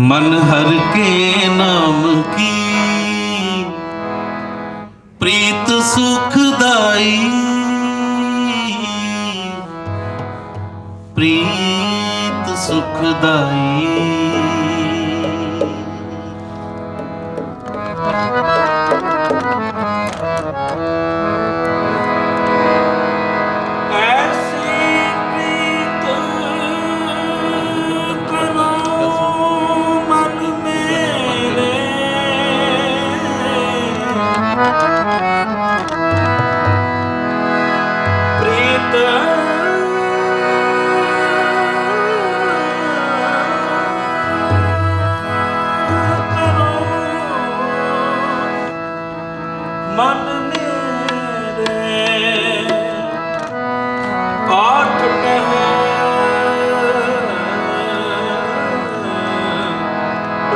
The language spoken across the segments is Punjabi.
ਮਨ ਹਰ ਕੇ ਨਾਮ ਕੀ?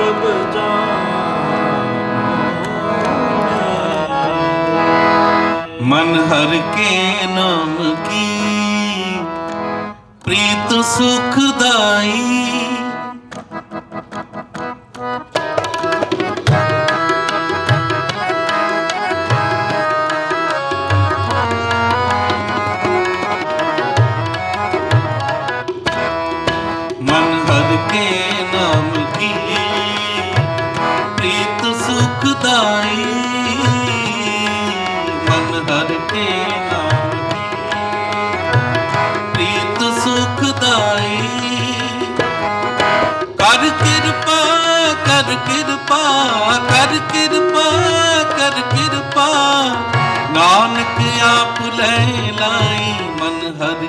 ਪ੍ਰਭ ਜਾਣੋ ਮਨ ਹਰ ਕੇ ਨਾਮ ਕੀ ਪ੍ਰੀਤ ਸੁਖਦਾਈ ਕੇ ਨਾਮ ਕੀ ਮਨ ਹਰ ਕੇ ਕਰ ਕਿਰਪਾ ਕਰ ਕਿਰਪਾ ਕਰ ਕਿਰਪਾ ਕਰ ਕਿਰਪਾ। ਨਾਨਕ ਆਪ ਲੈ ਲਾਈ ਮਨ ਹਰ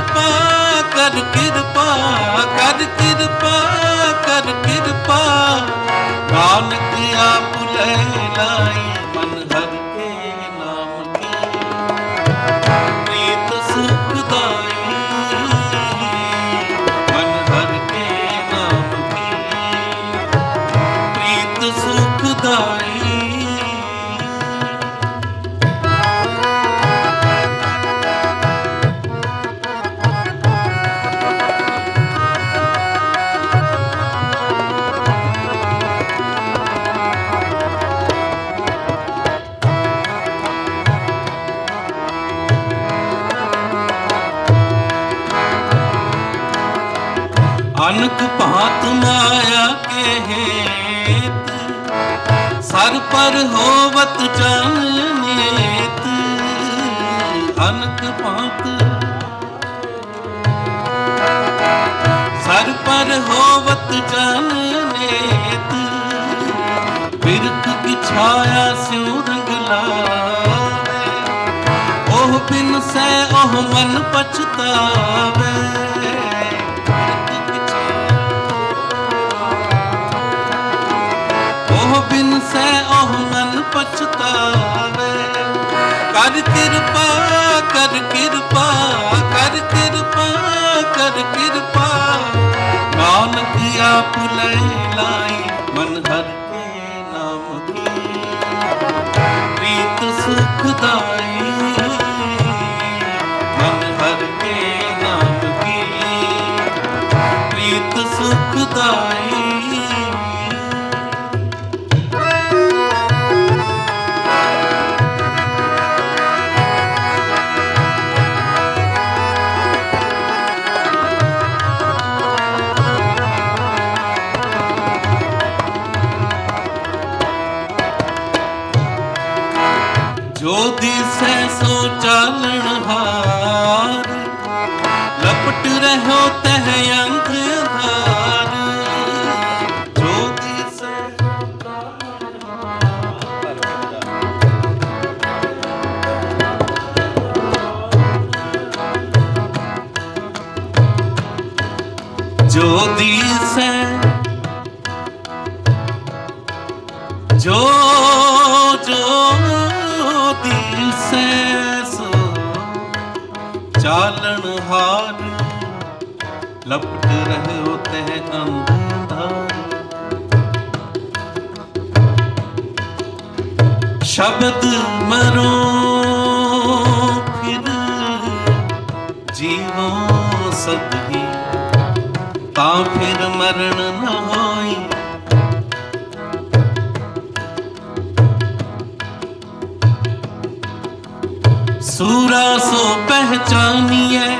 ਕਿਰਪਾ ਕਰ ਕਿਰਪਾ ਕਰ ਕਿਰਪਾ ਕਰ ਕਿਰਪਾ। ਨਾਨਕ ਆਪ ਲੈ ਲਾਈ। ਅਨਕ ਭਾਤ ਮਾਇਆ ਕੇ ਸਰ ਪਰ ਹੋਵਤ ਜਾਣਨੇਤ ਅਨਕ ਭਾਤ ਸਰ ਪਰ ਹੋਵਤ ਜਾਣਨੇਤ ਬਿਰਖ ਕੀ ਛਾਇਆ ਸਿਉ ਰੰਗ ਲਾਵੇ। ਉਹ ਬਿਨ ਸੈ ਉਹ ਮਨ ਪਛਤਾਵੇ। ਕਰ ਕਿਰਪਾ ਕਰ ਕਿਰਪਾ ਕਰ ਕਿਰਪਾ ਲਪਟ ਰਹੋ लपट रहे होते हैं अंधकार शब्द मरो फिर जीवो सब ही ता फिर मरण न होई सूरा सो पहचानिए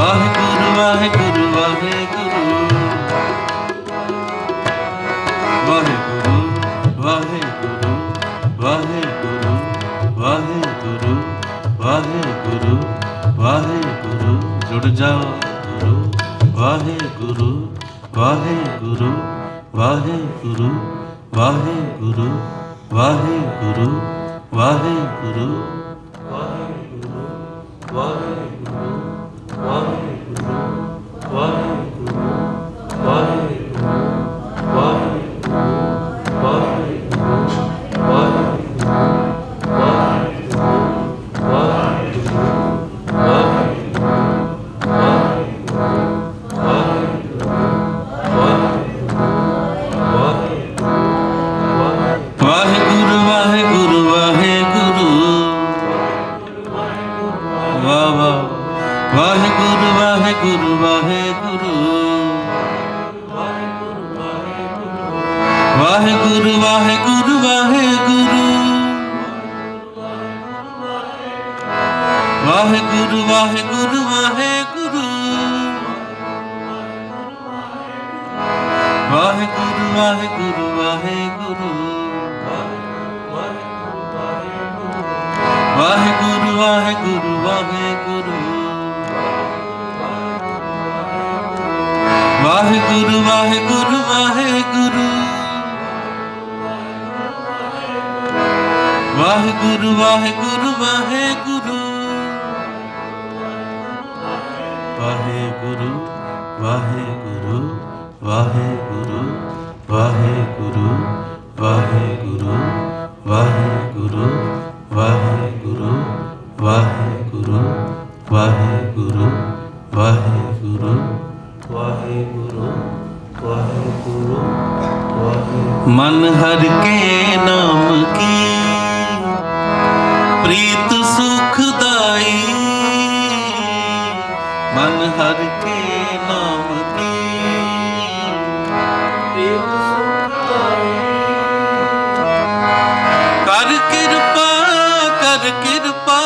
ਵਾਹਿਗੁਰੂ ਵਾਹਿਗੁਰੂ ਵਾਹਿਗੁਰੂ ਵਾਹਿਗੁਰੂ ਵਾਹਿਗੁਰੂ ਵਾਹਿਗੁਰੂ ਵਾਹਿਗੁਰੂ ਵਾਹਿਗੁਰੂ ਜੁੜ ਜਾਓ ਗੁਰੂ ਵਾਹਿਗੁਰੂ ਵਾਹਿਗੁਰੂ ਵਾਹਿਗੁਰੂ ਵਾਹਿਗੁਰੂ ਵਾਹਿਗੁਰੂ ਵਾਹਿਗੁਰੂ ਵਾਹਿਗੁਰੂ ਵਾਹਿਗੁਰੂ ਵਾਹਿਗੁਰੂ ਵਾਹਿਗੁਰੂ ਵਾਹਿਗੁਰੂ ਵਾਹਿਗੁਰੂ ਵਾਹਿਗੁਰੂ ਵਾਹਿਗੁਰੂ ਵਾਹਿਗੁਰੂ ਵਾਹਿਗੁਰੂ ਵਾਹਿਗੁਰੂ ਵਾਹਿਗੁਰੂ ਵਾਹਿਗੁਰੂ ਮਨ ਹਰ ਕੇ ਨਾਮ ਕੀ ਪ੍ਰੀਤ ਸੁਖਦਾਈ ਮਨ ਹਰ ਕੇ ਨਾਮ ਕੀ। ਕਰ ਕਿਰਪਾ ਕਰ ਕਿਰਪਾ।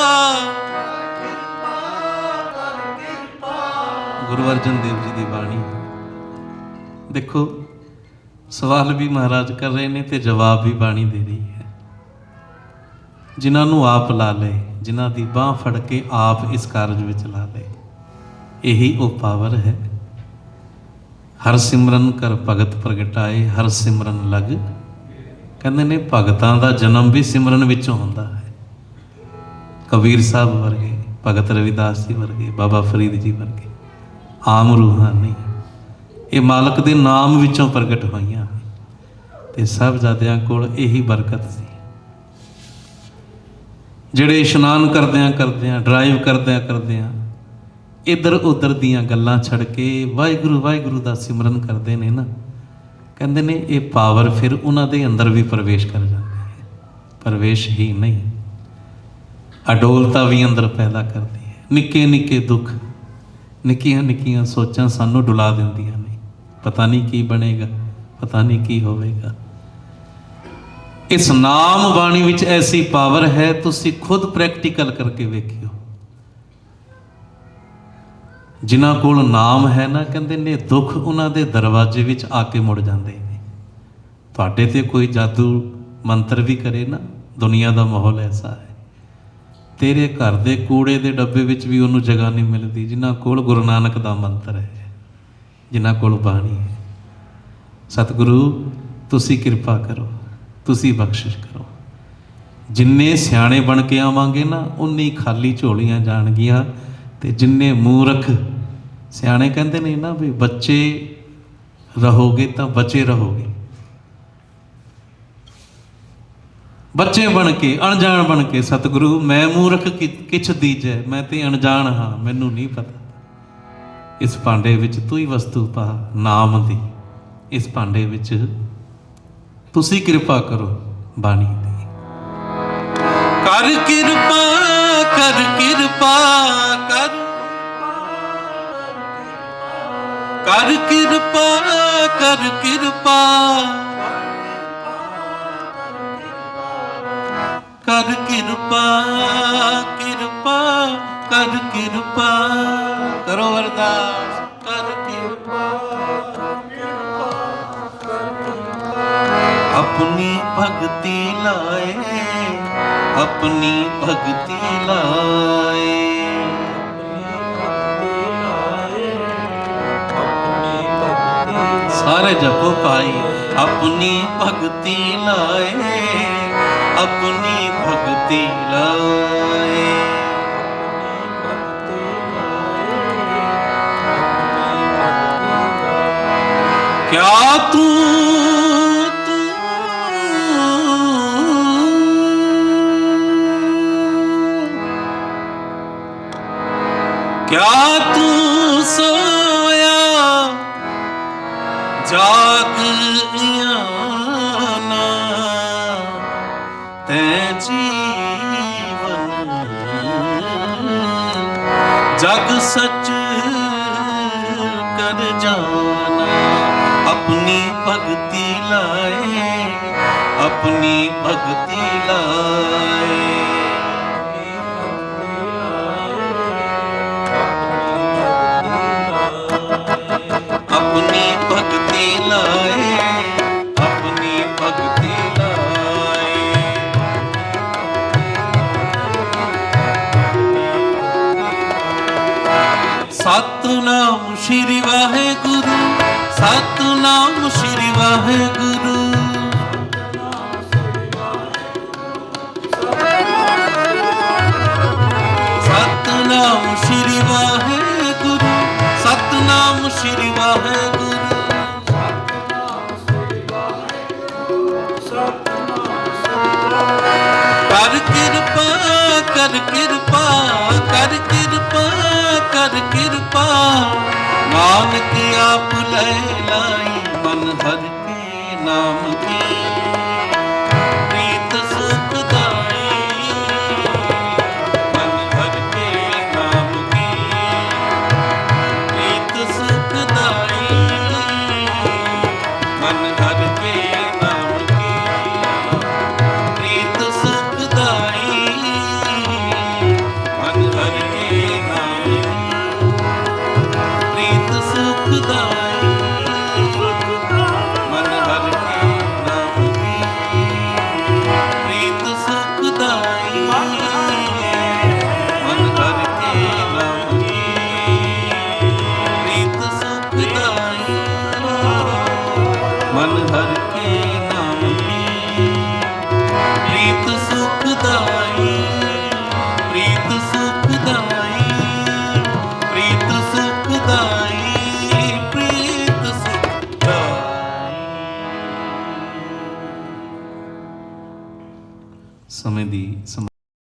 ਗੁਰੂ ਅਰਜਨ ਦੇਵ ਜੀ ਦੀ ਬਾਣੀ। ਦੇਖੋ ਸਵਾਲ ਵੀ ਮਹਾਰਾਜ ਕਰ ਰਹੇ ਨੇ ਤੇ ਜਵਾਬ ਵੀ ਬਾਣੀ ਦੇ ਰਹੀ ਹੈ। ਜਿਨ੍ਹਾਂ ਨੂੰ ਆਪ ਲਾ ਲਏ ਜਿਨ੍ਹਾਂ ਦੀ ਬਾਹ ਫੜ ਕੇ ਆਪ ਇਸ ਕਾਰਜ ਵਿੱਚ ਲਾ ਲਏ। ਇਹੀ ਉਹ ਪਾਵਰ ਹੈ। ਹਰ ਸਿਮਰਨ ਕਰ ਭਗਤ ਪ੍ਰਗਟਾਏ, ਹਰ ਸਿਮਰਨ ਲਗ। ਕਹਿੰਦੇ ਨੇ ਭਗਤਾਂ ਦਾ ਜਨਮ ਵੀ ਸਿਮਰਨ ਵਿੱਚੋਂ ਹੁੰਦਾ ਹੈ। ਕਬੀਰ ਸਾਹਿਬ ਵਰਗੇ, ਭਗਤ ਰਵਿਦਾਸ ਜੀ ਵਰਗੇ, ਬਾਬਾ ਫਰੀਦ ਜੀ ਵਰਗੇ, ਆਮ ਰੂਹਾਂ ਨਹੀਂ। ਇਹ ਮਾਲਕ ਦੇ ਨਾਮ ਵਿੱਚੋਂ ਪ੍ਰਗਟ ਹੋਈਆਂ ਤੇ ਸਾਹਿਬਜ਼ਾਦਿਆਂ ਕੋਲ ਇਹੀ ਬਰਕਤ ਸੀ। ਜਿਹੜੇ ਇਸ਼ਨਾਨ ਕਰਦਿਆਂ ਕਰਦਿਆਂ ਡਰਾਈਵ ਕਰਦਿਆਂ ਕਰਦਿਆਂ ਇੱਧਰ ਉੱਧਰ ਦੀਆਂ ਗੱਲਾਂ ਛੱਡ ਕੇ ਵਾਹਿਗੁਰੂ ਵਾਹਿਗੁਰੂ ਦਾ ਸਿਮਰਨ ਕਰਦੇ ਨੇ ਨਾ। ਕਹਿੰਦੇ ਨੇ ਇਹ ਪਾਵਰ ਫਿਰ ਉਹਨਾਂ ਦੇ ਅੰਦਰ ਵੀ ਪ੍ਰਵੇਸ਼ ਕਰ ਜਾਂਦੀ ਹੈ। ਪ੍ਰਵੇਸ਼ ਹੀ ਨਹੀਂ। ਅਡੋਲਤਾ ਵੀ ਅੰਦਰ ਪੈਦਾ ਕਰਦੀ ਹੈ। ਨਿੱਕੇ ਨਿੱਕੇ ਦੁੱਖ, ਨਿੱਕੀਆਂ ਨਿੱਕੀਆਂ ਸੋਚਾਂ ਸਾਨੂੰ ਡੁਲਾ ਦਿੰਦੀਆਂ ਨੇ। ਪਤਾ ਨਹੀਂ ਕੀ ਬਣੇਗਾ, ਪਤਾ ਨਹੀਂ ਕੀ ਹੋਵੇਗਾ। ਇਸ ਨਾਮ ਬਾਣੀ ਵਿੱਚ ਐਸੀ ਪਾਵਰ ਹੈ, ਤੁਸੀਂ ਖੁਦ ਪ੍ਰੈਕਟੀਕਲ ਕਰਕੇ ਵੇਖਿਓ। ਜਿਨ੍ਹਾਂ ਕੋਲ ਨਾਮ ਹੈ ਨਾ, ਕਹਿੰਦੇ ਨੇ ਦੁੱਖ ਉਹਨਾਂ ਦੇ ਦਰਵਾਜ਼ੇ ਵਿੱਚ ਆ ਕੇ ਮੁੜ ਜਾਂਦੇ ਨੇ। ਤੁਹਾਡੇ ਤੇ ਕੋਈ ਜਾਦੂ ਮੰਤਰ ਵੀ ਕਰੇ ਨਾ, ਦੁਨੀਆ ਦਾ ਮਾਹੌਲ ਐਸਾ ਹੈ। ਤੇਰੇ ਘਰ ਦੇ ਕੂੜੇ ਦੇ ਡੱਬੇ ਵਿੱਚ ਵੀ ਉਹਨੂੰ ਜਗ੍ਹਾ ਨਹੀਂ ਮਿਲਦੀ, ਜਿਨ੍ਹਾਂ ਕੋਲ ਗੁਰੂ ਨਾਨਕ ਦਾ ਮੰਤਰ ਹੈ, ਜਿਨ੍ਹਾਂ ਕੋਲ ਬਾਣੀ ਹੈ। ਸਤਿਗੁਰੂ, ਤੁਸੀਂ ਕਿਰਪਾ ਕਰੋ, ਤੁਸੀਂ ਬਖਸ਼ਿਸ਼ ਕਰੋ। ਜਿੰਨੇ ਸਿਆਣੇ ਬਣ ਕੇ ਆਵਾਂਗੇ ਨਾ, ਉਨੀ ਖਾਲੀ ਝੋਲੀਆਂ ਜਾਣਗੀਆਂ ਤੇ ਜਿੰਨੇ ਮੂਰਖ ਸਿਆਣੇ ਕਹਿੰਦੇ ਨੇ ਨਾ ਵੀ ਬੱਚੇ ਰਹੋਗੇ ਤਾਂ ਬਚੇ ਰਹੋਗੇ। ਬੱਚੇ ਬਣ ਕੇ, ਅਣਜਾਣ ਬਣ ਕੇ ਸਤਿਗੁਰੂ, ਮੈਂ ਮੂਰਖ ਕਿਛ ਦੀਜੈ, ਮੈਂ ਤੇ ਅਣਜਾਣ ਹਾਂ, ਮੈਨੂੰ ਨਹੀਂ ਪਤਾ। ਇਸ ਭਾਂਡੇ ਵਿੱਚ ਤੂੰ ਹੀ ਵਸਤੂ ਪਾ, ਨਾਮ ਦੀ। ਇਸ ਭਾਂਡੇ ਵਿੱਚ ਤੁਸੀਂ ਕਿਰਪਾ ਕਰੋ, ਬਾਣੀ ਦੀ। ਕਰ ਕਿਰਪਾ ਕਰ ਕਿਰਪਾ। ਕਰ ਕਿਰਪਾ ਕਰ ਕਿਰਪਾ। ਕਰ ਕਿਰਪਾ ਕਿਰਪਾ, ਕਰ ਕਿਰਪਾ। ਕਰੋ ਅਰਦਾਸ, ਕਰ ਕਿਰਪਾ। ਆਪਣੀ ਭਗਤੀ ਲਾਏ, ਆਪਣੀ ਭਗਤੀ ਲਾਏ। ਪਾਈ ਆਪਣੀ ਭਗਤੀ ਲਾਏ ਆਪਣੀ ਭਗਤੀ ਲਾਏ। ਕਿਆ ਤੂੰ ਕਿਆ ਤੂੰ ਸੋਇਆ ਜਾਗ ਨਾ ਤੈ ਜੀਵਨ। ਜਗ ਸੱਚ ਕਰ ਜਾਣਾ ਆਪਣੀ ਭਗਤੀ ਲਾਏ ਆਪਣੀ ਭਗਤੀ ਲਾਏ। ਕਰ ਕਿਰਪਾ ਕਰ ਕਿਰਪਾ ਕਰ ਕਿਰਪਾ। ਨਾਨਕ ਆਪ ਲੈ ਲਾਈ